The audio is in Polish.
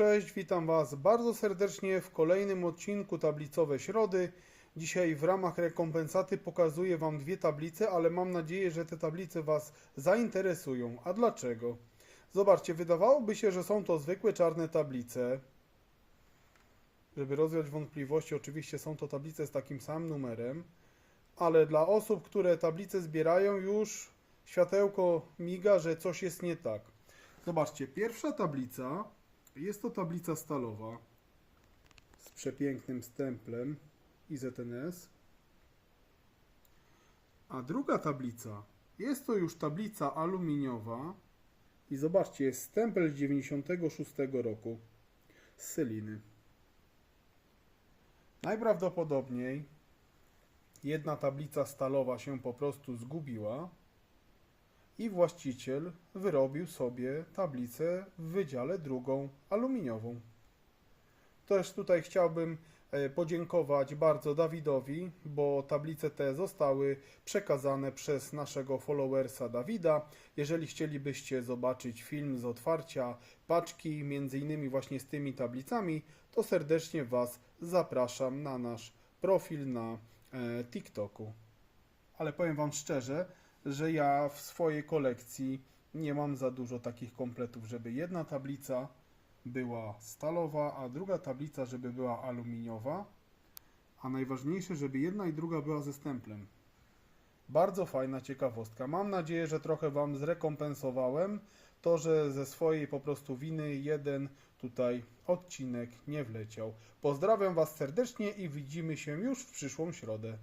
cześć, witam Was bardzo serdecznie w kolejnym odcinku Tablicowe Środy. Dzisiaj w ramach rekompensaty pokazuję Wam dwie tablice, ale mam nadzieję, że te tablice Was zainteresują. A dlaczego? Zobaczcie, wydawałoby się, że są to zwykłe czarne tablice. Żeby rozwiać wątpliwości, oczywiście są to tablice z takim samym numerem, ale dla osób, które tablice zbierają, już światełko miga, że coś jest nie tak. Zobaczcie, pierwsza tablica jest to tablica stalowa z przepięknym stemplem IZNS. A druga tablica jest to już tablica aluminiowa i zobaczcie, jest stempel z 96 roku z Seliny. Najprawdopodobniej jedna tablica stalowa się po prostu zgubiła i właściciel wyrobił sobie tablicę w wydziale drugą aluminiową. Też tutaj chciałbym e, podziękować bardzo Dawidowi, bo tablice te zostały przekazane przez naszego followersa Dawida. Jeżeli chcielibyście zobaczyć film z otwarcia paczki, między innymi właśnie z tymi tablicami, to serdecznie Was zapraszam na nasz profil na e, TikToku. Ale powiem Wam szczerze, że ja w swojej kolekcji nie mam za dużo takich kompletów, żeby jedna tablica była stalowa, a druga tablica, żeby była aluminiowa, a najważniejsze, żeby jedna i druga była ze stemplem. Bardzo fajna ciekawostka. Mam nadzieję, że trochę Wam zrekompensowałem to, że ze swojej po prostu winy jeden tutaj odcinek nie wleciał. Pozdrawiam Was serdecznie i widzimy się już w przyszłą środę.